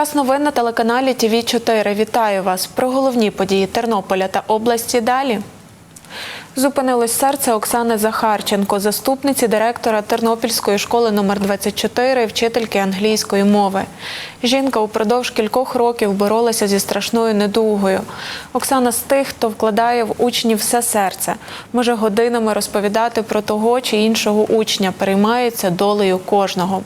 Час новин на телеканалі ТВ 4 Вітаю вас про головні події Тернополя та області. Далі. Зупинилось серце Оксани Захарченко, заступниці директора Тернопільської школи номер 24 вчительки англійської мови. Жінка упродовж кількох років боролася зі страшною недугою. Оксана з тих, хто вкладає в учнів все серце, може годинами розповідати про того чи іншого учня, переймається долею кожного.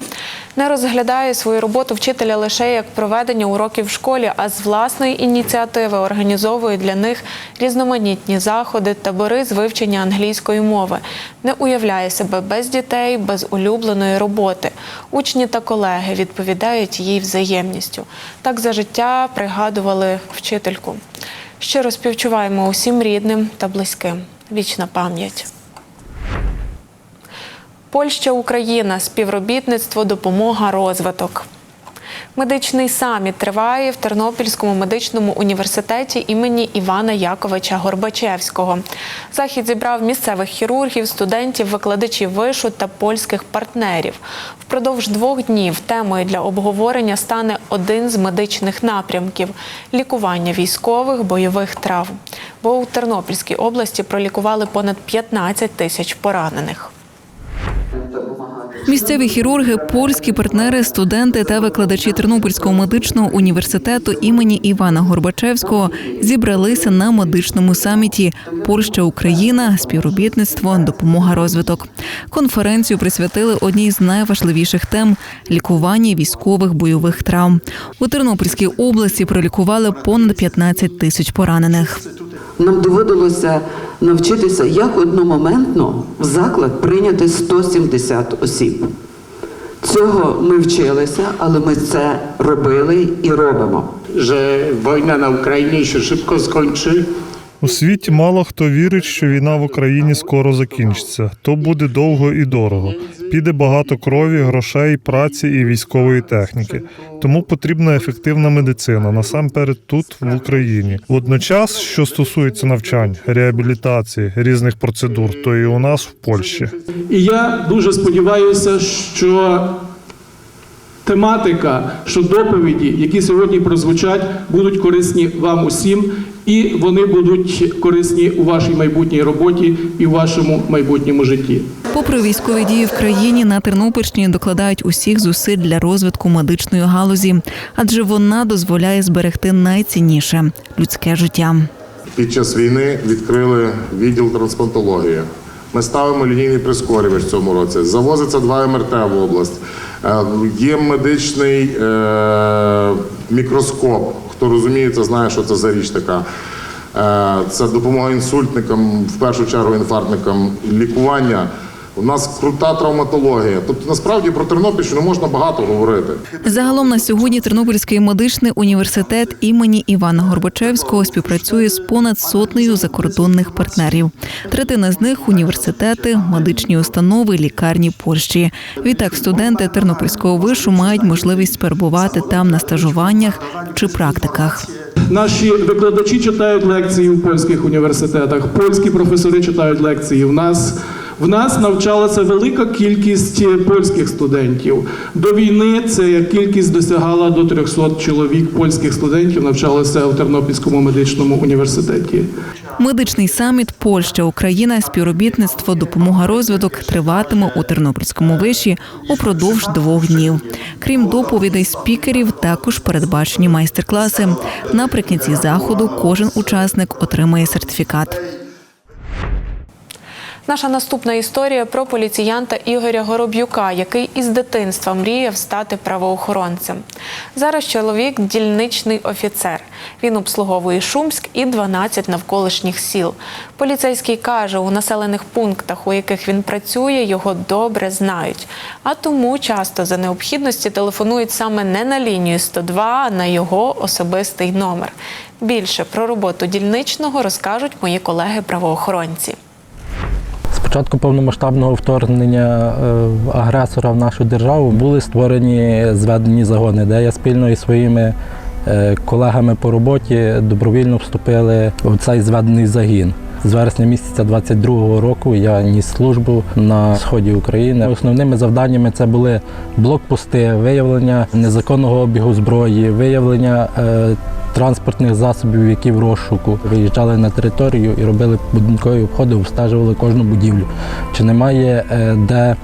Не розглядає свою роботу вчителя лише як проведення уроків в школі, а з власної ініціативи організовує для них різноманітні заходи, табори з вивчення англійської мови. Не уявляє себе без дітей, без улюбленої роботи. Учні та колеги відповідають їй взаємністю. Так за життя пригадували вчительку. Щиро співчуваємо усім рідним та близьким. Вічна пам'ять. Польща, Україна, співробітництво, допомога, розвиток. Медичний саміт триває в Тернопільському медичному університеті імені Івана Яковича Горбачевського. Захід зібрав місцевих хірургів, студентів, викладачів вишу та польських партнерів. Впродовж двох днів темою для обговорення стане один з медичних напрямків лікування військових бойових травм. Бо у Тернопільській області пролікували понад 15 тисяч поранених. Місцеві хірурги, польські партнери, студенти та викладачі Тернопільського медичного університету імені Івана Горбачевського зібралися на медичному саміті Польща, Україна, співробітництво, допомога, розвиток. Конференцію присвятили одній з найважливіших тем лікування військових бойових травм. У Тернопільській області пролікували понад 15 тисяч поранених. Нам доводилося навчитися, як одномоментно в заклад прийняти 170 осіб. Цього ми вчилися, але ми це робили і робимо. że wojna na Ukrainie się szybko skończy. У світі мало хто вірить, що війна в Україні скоро закінчиться. То буде довго і дорого. Піде багато крові, грошей, праці і військової техніки. Тому потрібна ефективна медицина насамперед тут, в Україні. Водночас, що стосується навчань, реабілітації, різних процедур, то і у нас в Польщі. І я дуже сподіваюся, що тематика, що доповіді, які сьогодні прозвучать, будуть корисні вам усім, і вони будуть корисні у вашій майбутній роботі і в вашому майбутньому житті. Попри військові дії в країні, на Тернопільщині докладають усіх зусиль для розвитку медичної галузі, адже вона дозволяє зберегти найцінніше людське життя. Під час війни відкрили відділ трансплантології. Ми ставимо лінійний прискорювач в цьому році. Завозиться два МРТ в область. Е, Є медичний е, мікроскоп. Хто розуміє, це знає, що це за річ така. Е, Це допомога інсультникам, в першу чергу інфарктникам, лікування. У нас крута травматологія. Тобто, насправді про Тернопільщину можна багато говорити. Загалом на сьогодні Тернопільський медичний університет імені Івана Горбачевського співпрацює з понад сотнею закордонних партнерів. Третина з них університети, медичні установи, лікарні Польщі. Відтак студенти Тернопільського вишу мають можливість перебувати там на стажуваннях чи практиках. Наші викладачі читають лекції в польських університетах, польські професори читають лекції в нас. В нас навчалася велика кількість польських студентів. До війни ця кількість досягала до 300 чоловік польських студентів навчалося в Тернопільському медичному університеті. Медичний саміт Польща, Україна, співробітництво, допомога розвиток триватиме у Тернопільському виші упродовж двох днів. Крім доповідей спікерів, також передбачені майстер-класи. Наприкінці заходу кожен учасник отримає сертифікат. Наша наступна історія про поліціянта Ігоря Гороб'юка, який із дитинства мріяв стати правоохоронцем. Зараз чоловік дільничний офіцер. Він обслуговує Шумськ і 12 навколишніх сіл. Поліцейський каже, у населених пунктах, у яких він працює, його добре знають. А тому часто за необхідності телефонують саме не на лінію 102, а на його особистий номер. Більше про роботу дільничного розкажуть мої колеги-правоохоронці. Початку повномасштабного вторгнення е, агресора в нашу державу були створені зведені загони, де я спільно із своїми е, колегами по роботі добровільно вступили в цей зведений загін. З вересня місяця 22-го року я ніс службу на сході України. Основними завданнями це були блокпости, виявлення незаконного обігу зброї, виявлення е, транспортних засобів, які в розшуку. Виїжджали на територію і робили будинкові обходи, обстежували кожну будівлю. Чи немає е, де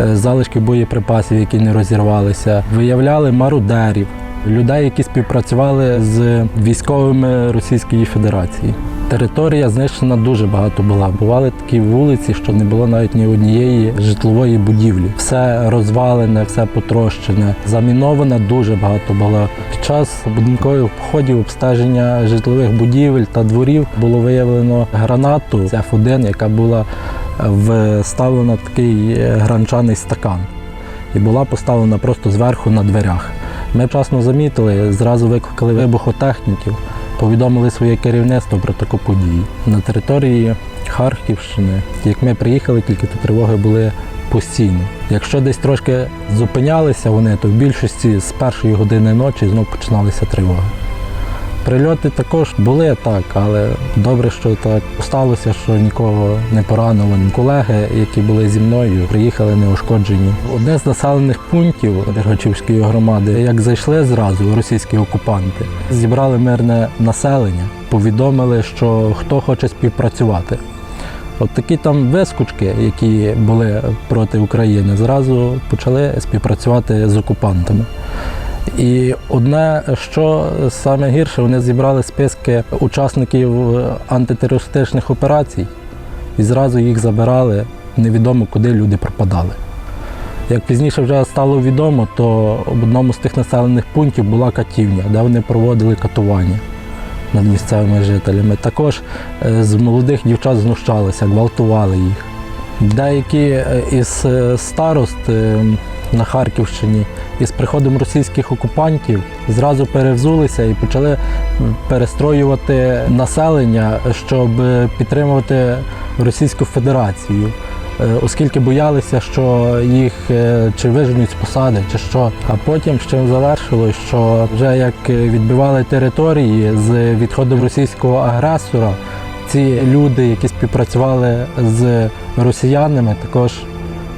е, залишки боєприпасів, які не розірвалися. Виявляли мародерів, людей, які співпрацювали з військовими Російської Федерації. Територія знищена дуже багато була. Бували такі вулиці, що не було навіть ні однієї житлової будівлі. Все розвалене, все потрощене, заміноване дуже багато було. Під час будинкових походів обстеження житлових будівель та дворів було виявлено гранату F1, яка була вставлена в такий е, гранчаний стакан і була поставлена просто зверху на дверях. Ми вчасно замітили, зразу викликали вибухотехніків, повідомили своє керівництво про таку подію. На території Харківщини, як ми приїхали, тільки то тривоги були постійні. Якщо десь трошки зупинялися вони, то в більшості з першої години ночі знов починалися тривоги. Прильоти також були так, але добре, що так сталося, що нікого не поранило. Колеги, які були зі мною, приїхали неушкоджені. Одне з населених пунктів Дергачівської громади, як зайшли зразу російські окупанти, зібрали мирне населення, повідомили, що хто хоче співпрацювати. От такі там вискочки, які були проти України, зразу почали співпрацювати з окупантами. І одне, що саме гірше, вони зібрали списки учасників антитерористичних операцій і зразу їх забирали, невідомо куди люди пропадали. Як пізніше вже стало відомо, то в одному з тих населених пунктів була катівня, де вони проводили катування над місцевими жителями. Також е, з молодих дівчат знущалися, гвалтували їх. Деякі е, із е, старост е, на Харківщині із приходом російських окупантів зразу перевзулися і почали перестроювати населення, щоб підтримувати Російську Федерацію. Оскільки боялися, що їх чи виженуть з посади, чи що. А потім чим завершилось, що вже як відбивали території з відходом російського агресора, ці люди, які співпрацювали з росіянами, також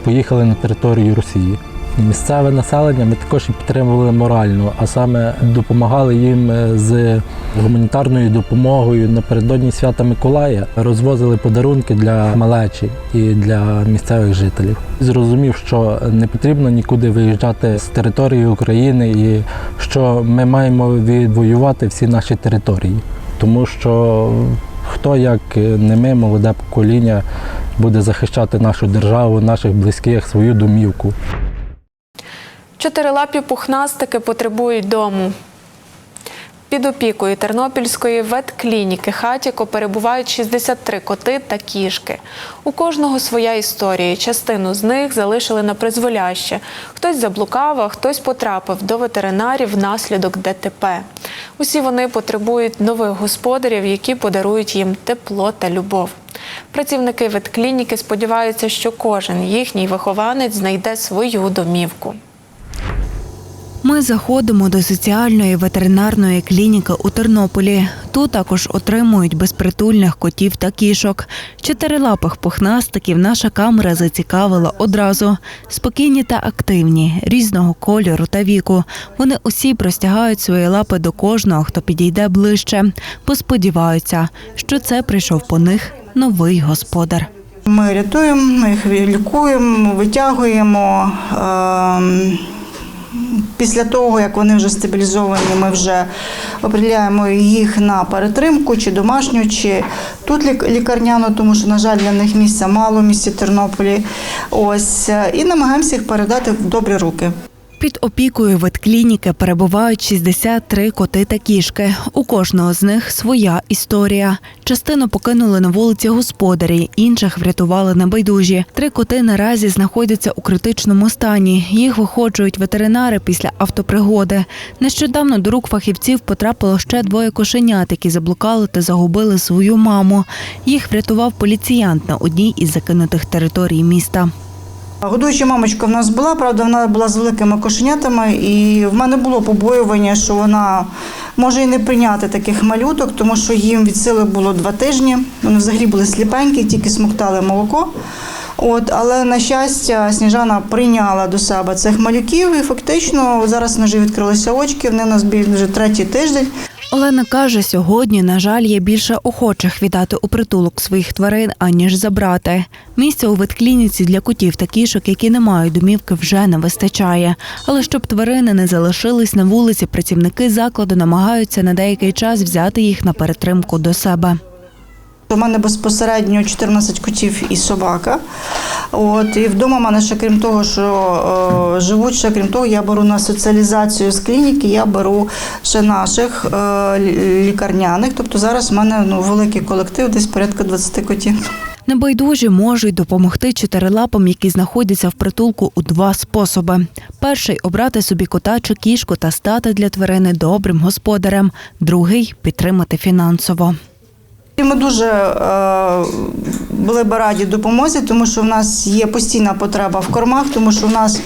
поїхали на територію Росії. Місцеве населення ми також підтримували морально, а саме допомагали їм е, з гуманітарною допомогою напередодні свята Миколая, розвозили подарунки для малечі і для місцевих жителів. Зрозумів, що не потрібно нікуди виїжджати з території України і що ми маємо відвоювати всі наші території, тому що хто як не ми, молоде покоління, буде захищати нашу державу, наших близьких, свою домівку. Чотирилапі пухнастики потребують дому. Під опікою Тернопільської ветклініки Хатіко перебувають 63 коти та кішки. У кожного своя історія. Частину з них залишили на призволяще. Хтось заблукав, а хтось потрапив до ветеринарів внаслідок ДТП. Усі вони потребують нових господарів, які подарують їм тепло та любов. Працівники ветклініки сподіваються, що кожен їхній вихованець знайде свою домівку. Ми заходимо до соціальної ветеринарної клініки у Тернополі. Тут також отримують безпритульних котів та кішок. Чотирилапих пухнастиків наша камера зацікавила одразу. Спокійні та активні, різного кольору та віку. Вони усі простягають свої лапи до кожного, хто підійде ближче, бо сподіваються, що це прийшов по них новий господар. Ми рятуємо, ми їх лікуємо, витягуємо. Ем, Після того, як вони вже стабілізовані, ми вже определяємо їх на перетримку, чи домашню, чи тут лікарняну, тому що, на жаль, для них місця мало в місті Тернополі. Ось і намагаємося їх передати в добрі руки. Під опікою ветклініки перебувають 63 коти та кішки. У кожного з них своя історія. Частину покинули на вулиці господарі, інших врятували небайдужі. Три коти наразі знаходяться у критичному стані. Їх виходжують ветеринари після автопригоди. Нещодавно до рук фахівців потрапило ще двоє кошенят, які заблукали та загубили свою маму. Їх врятував поліціянт на одній із закинутих територій міста. Годуюча мамочка в нас була, правда, вона була з великими кошенятами, і в мене було побоювання, що вона може і не прийняти таких малюток, тому що їм від сили було два тижні. Вони взагалі були сліпенькі, тільки смоктали молоко. От, але на щастя, Сніжана прийняла до себе цих малюків, і фактично зараз вже відкрилися очки. Вони у нас вже третій тиждень. Олена каже, сьогодні, на жаль, є більше охочих віддати у притулок своїх тварин, аніж забрати. Місця у ветклініці для котів та кішок, які не мають домівки, вже не вистачає. Але щоб тварини не залишились на вулиці, працівники закладу намагаються на деякий час взяти їх на перетримку до себе. У мене безпосередньо 14 котів і собака. От, і вдома в мене ще крім того, що е, живуть, ще крім того, я беру на соціалізацію з клініки, я беру ще наших е, лікарняних. Тобто зараз в мене ну, великий колектив, десь порядка 20 котів. Небайдужі можуть допомогти чотирилапам, які знаходяться в притулку у два способи: перший обрати собі кота чи кішку та стати для тварини добрим господарем, другий підтримати фінансово. Ми дуже е, були б раді допомозі, тому що в нас є постійна потреба в кормах, тому що в нас е,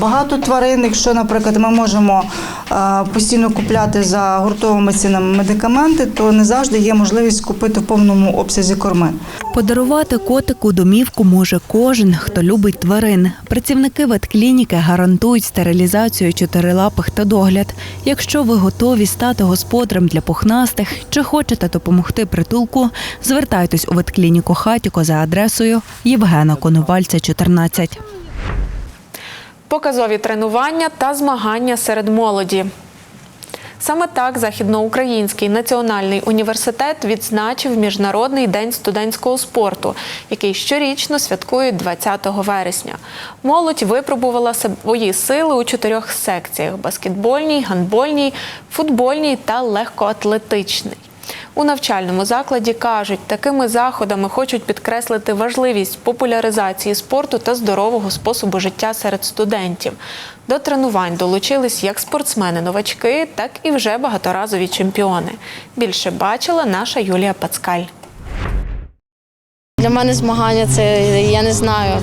багато тварин. Якщо, наприклад, ми можемо е, постійно купляти за гуртовими цінами медикаменти, то не завжди є можливість купити в повному обсязі корми. Подарувати котику домівку може кожен, хто любить тварин. Працівники ветклініки гарантують стерилізацію чотирилапих та догляд. Якщо ви готові стати господарем для пухнастих чи хочете допомогти притулку, звертайтесь у ветклініку Хатіко за адресою Євгена Коновальця, 14. Показові тренування та змагання серед молоді. Саме так Західноукраїнський національний університет відзначив Міжнародний день студентського спорту, який щорічно святкують 20 вересня. Молодь випробувала свої сили у чотирьох секціях: баскетбольній, гандбольній, футбольній та легкоатлетичній. У навчальному закладі кажуть, такими заходами хочуть підкреслити важливість популяризації спорту та здорового способу життя серед студентів. До тренувань долучились як спортсмени-новачки, так і вже багаторазові чемпіони. Більше бачила наша Юлія Пацкаль. Для мене змагання це я не знаю.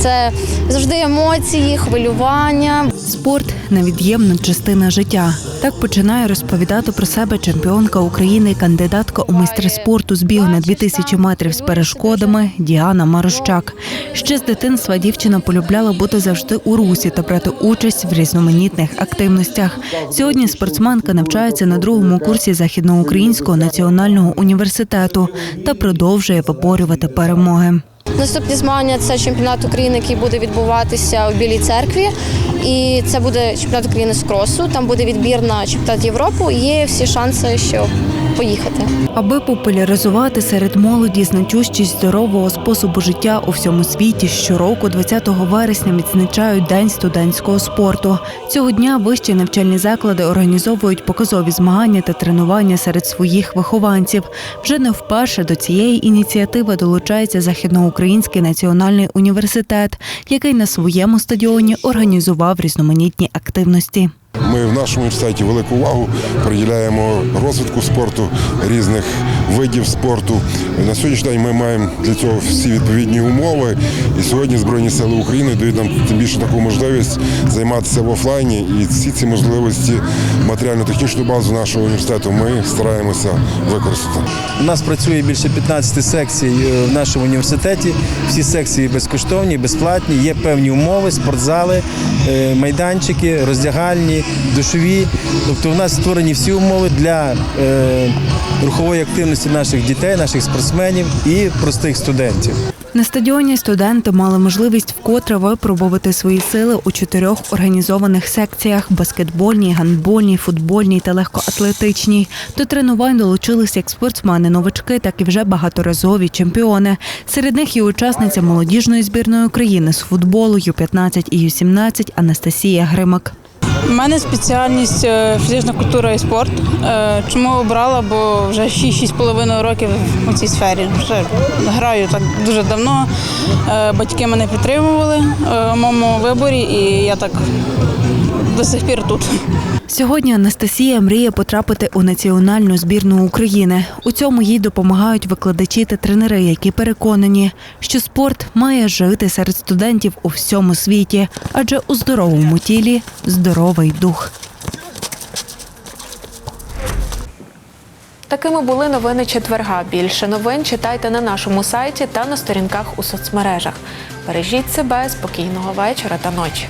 Це завжди емоції, хвилювання. Спорт невід'ємна частина життя. Так починає розповідати про себе чемпіонка України, кандидатка у майстри спорту з бігу на 2000 метрів з перешкодами Діана Марощак. Ще з дитинства дівчина полюбляла бути завжди у русі та брати участь в різноманітних активностях. Сьогодні спортсменка навчається на другому курсі Західноукраїнського національного університету та продовжує виборювати перемоги. Наступні змагання це чемпіонат України, який буде відбуватися у Білій церкві. І це буде чемпіонат України з кросу. Там буде відбір на чемпіонат Європи. Є всі шанси, що поїхати. Аби популяризувати серед молоді значущість здорового способу життя у всьому світі, щороку, 20 вересня, відзначають День студентського спорту. Цього дня вищі навчальні заклади організовують показові змагання та тренування серед своїх вихованців. Вже не вперше до цієї ініціативи долучається Західноукраїнський національний університет, який на своєму стадіоні організував різноманітні активності. Ми в нашому університеті велику увагу приділяємо розвитку спорту, різних видів спорту. На сьогоднішній день ми маємо для цього всі відповідні умови. І сьогодні Збройні Сили України дають нам тим більше таку можливість займатися в офлайні. І всі ці можливості матеріально-технічну базу нашого університету ми стараємося використати. У нас працює більше 15 секцій е, в нашому університеті. Всі секції безкоштовні, безплатні. Є певні умови, спортзали, е, майданчики, роздягальні, душові. Тобто, у нас створені всі умови для е, рухової активності наших дітей, наших спортсменів і простих студентів. На стадіоні студенти мали можливість вкотре випробувати свої сили у чотирьох організованих секціях: баскетбольній, гандбольній, футбольній та легкоатлетичній. До тренувань долучилися як спортсмени-новачки, так і вже багаторазові чемпіони. Серед них і учасниця молодіжної збірної України з футболу Ю-15 і Ю-17 Анастасія Гримак. У мене спеціальність е, фізична культура і спорт. Е, Чому обрала? Бо вже 6-6,5 років у цій сфері. Вже граю так дуже давно. Е, Батьки мене підтримували в моєму виборі, і я так до сих пір тут. Сьогодні Анастасія мріє потрапити у національну збірну України. У цьому їй допомагають викладачі та тренери, які переконані, що спорт має жити серед студентів у всьому світі, адже у здоровому тілі здоровий дух. Такими були новини четверга. Більше новин читайте на нашому сайті та на сторінках у соцмережах. Бережіть себе, спокійного вечора та ночі.